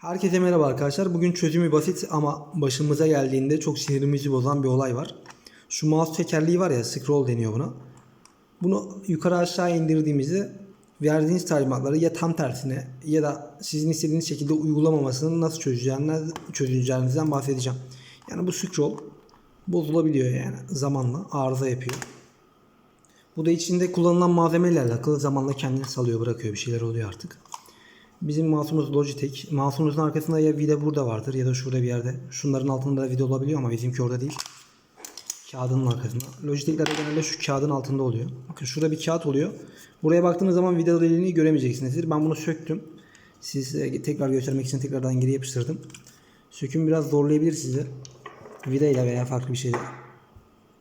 Herkese merhaba arkadaşlar. Bugün çözümü basit ama başımıza geldiğinde çok sinirimizi bozan bir olay var. Şu mouse tekerleği var ya scroll deniyor buna. Bunu yukarı aşağı indirdiğimizde verdiğiniz talimatları ya tam tersine ya da sizin istediğiniz şekilde uygulamamasını nasıl çözeceğiniz, çözeceğinizden bahsedeceğim. Yani bu scroll bozulabiliyor yani zamanla arıza yapıyor. Bu da içinde kullanılan malzemelerle alakalı zamanla kendini salıyor bırakıyor bir şeyler oluyor artık. Bizim mouse'umuz Logitech. Mouse'umuzun arkasında ya vida burada vardır ya da şurada bir yerde. Şunların altında da vida olabiliyor ama bizimki orada değil. Kağıdının arkasında. Logitech'lerde genelde şu kağıdın altında oluyor. Bakın şurada bir kağıt oluyor. Buraya baktığınız zaman vida deliğini göremeyeceksinizdir. Ben bunu söktüm. Size tekrar göstermek için tekrardan geri yapıştırdım. Söküm biraz zorlayabilir sizi. Vida ile veya farklı bir şeyle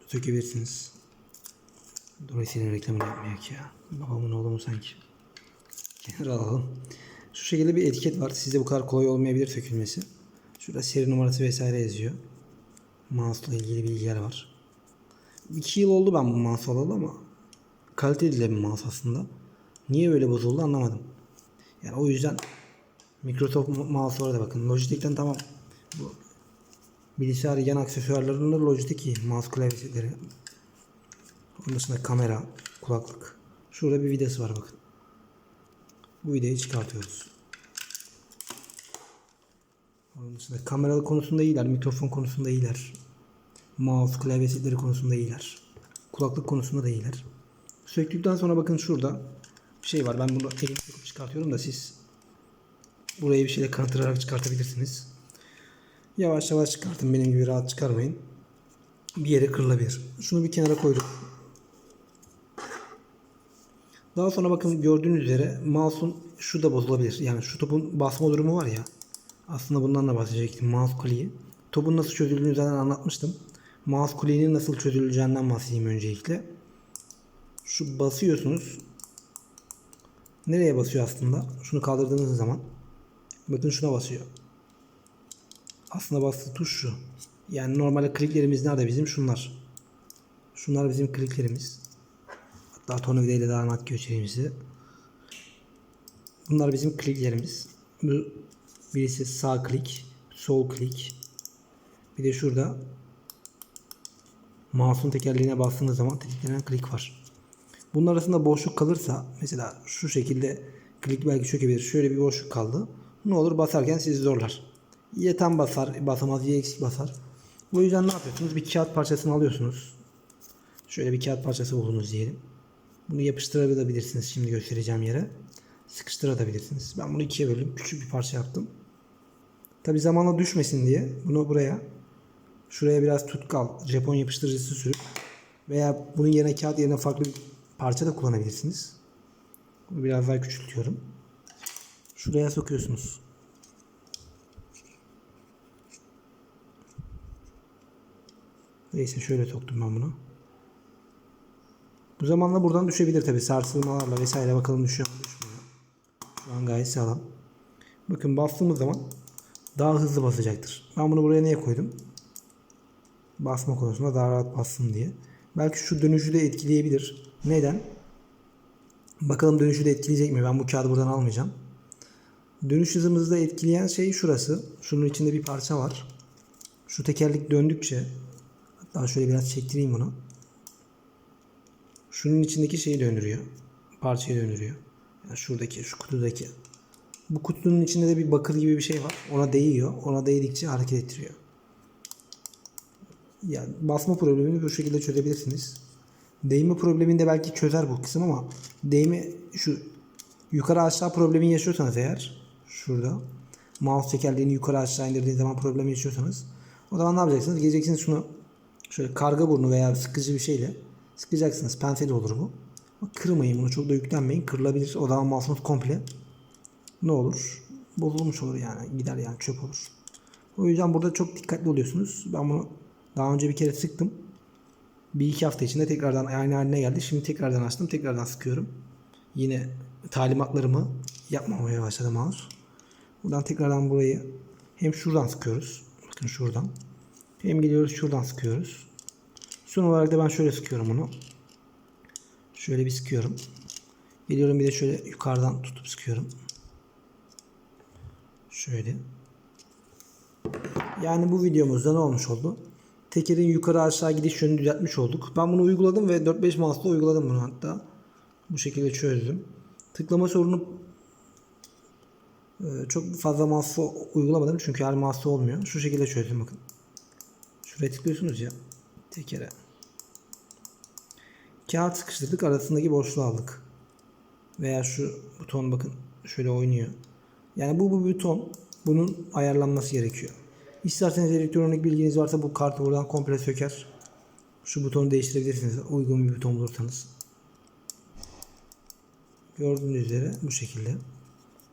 sökebilirsiniz. Dolayısıyla reklamını yapmayak ya. Babamın oğlu mu sanki? Kenara alalım. Şu şekilde bir etiket var. Sizde bu kadar kolay olmayabilir sökülmesi. Şurada seri numarası vesaire yazıyor. Mouse ile ilgili bilgiler var. 2 yıl oldu ben bu mouse alalı ama kaliteli de bir mouse aslında. Niye böyle bozuldu anlamadım. Yani o yüzden Microsoft mouse'lara da bakın. Logitech'ten tamam. Bu bilgisayar yan aksesuarlarında Logitech. Mouse klavyeleri. Onun dışında kamera, kulaklık. Şurada bir vidası var bakın. Bu videoyu çıkartıyoruz. Onun dışında kamera konusunda iyiler, mikrofon konusunda iyiler. Mouse, klavye setleri konusunda iyiler. Kulaklık konusunda da iyiler. Söktükten sonra bakın şurada bir şey var. Ben bunu elimle söküp çıkartıyorum da siz burayı bir şeyle kanıtırarak çıkartabilirsiniz. Yavaş yavaş çıkartın. Benim gibi rahat çıkarmayın. Bir yere kırılabilir. Şunu bir kenara koyduk. Daha sonra bakın gördüğünüz üzere mouse'un şu da bozulabilir. Yani şu topun basma durumu var ya. Aslında bundan da bahsedecektim. Mouse kuleyi. Topun nasıl çözüldüğünü zaten anlatmıştım. Mouse kulenin nasıl çözüleceğinden bahsedeyim öncelikle. Şu basıyorsunuz. Nereye basıyor aslında? Şunu kaldırdığınız zaman. Bakın şuna basıyor. Aslında bastığı tuş şu. Yani normalde kliklerimiz nerede bizim? Şunlar. Şunlar bizim kliklerimiz. Hatta tornavida ile daha net göstereyim size. Bunlar bizim kliklerimiz. Bu birisi sağ klik, sol klik. Bir de şurada mouse'un tekerleğine bastığınız zaman tetiklenen klik var. Bunun arasında boşluk kalırsa mesela şu şekilde klik belki çökebilir. Şöyle bir boşluk kaldı. Ne olur basarken sizi zorlar. Ya tam basar, basamaz ya eksik basar. Bu yüzden ne yapıyorsunuz? Bir kağıt parçasını alıyorsunuz. Şöyle bir kağıt parçası buldunuz diyelim. Bunu yapıştırabilirsiniz şimdi göstereceğim yere. Sıkıştırabilirsiniz. Ben bunu ikiye böldüm. Küçük bir parça yaptım. Tabi zamanla düşmesin diye bunu buraya şuraya biraz tutkal, Japon yapıştırıcısı sürüp veya bunun yerine kağıt yerine farklı bir parça da kullanabilirsiniz. Bunu biraz daha küçültüyorum. Şuraya sokuyorsunuz. Neyse şöyle soktum ben bunu. Bu zamanla buradan düşebilir tabi sarsılmalarla vesaire bakalım düşüyor mu düşmüyor. Şu an gayet sağlam. Bakın bastığımız zaman daha hızlı basacaktır. Ben bunu buraya niye koydum? Basma konusunda daha rahat bassın diye. Belki şu dönüşü de etkileyebilir. Neden? Bakalım dönüşü de etkileyecek mi? Ben bu kağıdı buradan almayacağım. Dönüş hızımızı da etkileyen şey şurası. Şunun içinde bir parça var. Şu tekerlek döndükçe hatta şöyle biraz çektireyim bunu. Şunun içindeki şeyi döndürüyor. Parçayı döndürüyor. Yani şuradaki, şu kutudaki. Bu kutunun içinde de bir bakır gibi bir şey var. Ona değiyor. Ona değdikçe hareket ettiriyor. Yani basma problemini bu şekilde çözebilirsiniz. Değme problemini de belki çözer bu kısım ama değme şu yukarı aşağı problemi yaşıyorsanız eğer şurada mouse tekerleğini yukarı aşağı indirdiğiniz zaman problem yaşıyorsanız o zaman ne yapacaksınız? Geleceksiniz şunu şöyle karga burnu veya sıkıcı bir şeyle sıkacaksınız. Pense de olur bu. Kırmayın bunu çok da yüklenmeyin. Kırılabilir. O zaman mouse'unuz komple ne olur? Bozulmuş olur yani. Gider yani çöp olur. O yüzden burada çok dikkatli oluyorsunuz. Ben bunu daha önce bir kere sıktım. Bir iki hafta içinde tekrardan aynı haline geldi. Şimdi tekrardan açtım. Tekrardan sıkıyorum. Yine talimatlarımı yapmamaya başladı mouse. Buradan tekrardan burayı hem şuradan sıkıyoruz. Bakın şuradan. Hem geliyoruz şuradan sıkıyoruz. Son olarak da ben şöyle sıkıyorum bunu. Şöyle bir sıkıyorum. Geliyorum bir de şöyle yukarıdan tutup sıkıyorum. Şöyle. Yani bu videomuzda ne olmuş oldu? Tekerin yukarı aşağı gidiş yönünü düzeltmiş olduk. Ben bunu uyguladım ve 4-5 mouse'da uyguladım bunu hatta. Bu şekilde çözdüm. Tıklama sorunu e, çok fazla mouse'da uygulamadım çünkü her mouse'da olmuyor. Şu şekilde çözdüm bakın. Şuraya tıklıyorsunuz ya tekere. Kağıt sıkıştırdık arasındaki boşluğu aldık. Veya şu buton bakın şöyle oynuyor. Yani bu bu buton bunun ayarlanması gerekiyor. İsterseniz elektronik bilginiz varsa bu kartı buradan komple söker. Şu butonu değiştirebilirsiniz uygun bir buton bulursanız. Gördüğünüz üzere bu şekilde.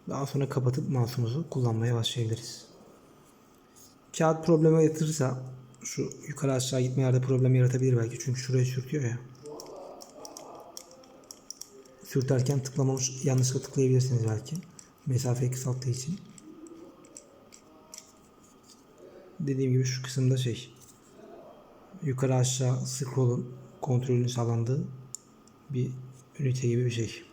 Daha sonra kapatıp mouse'umuzu kullanmaya başlayabiliriz. Kağıt probleme yatırırsa şu yukarı aşağı gitme yerde problem yaratabilir belki. Çünkü şuraya sürtüyor ya. Sürterken tıklamamış yanlışlıkla tıklayabilirsiniz belki. Mesafeyi kısalttığı için. Dediğim gibi şu kısımda şey yukarı aşağı scroll'un kontrolünün sağlandığı bir ünite gibi bir şey.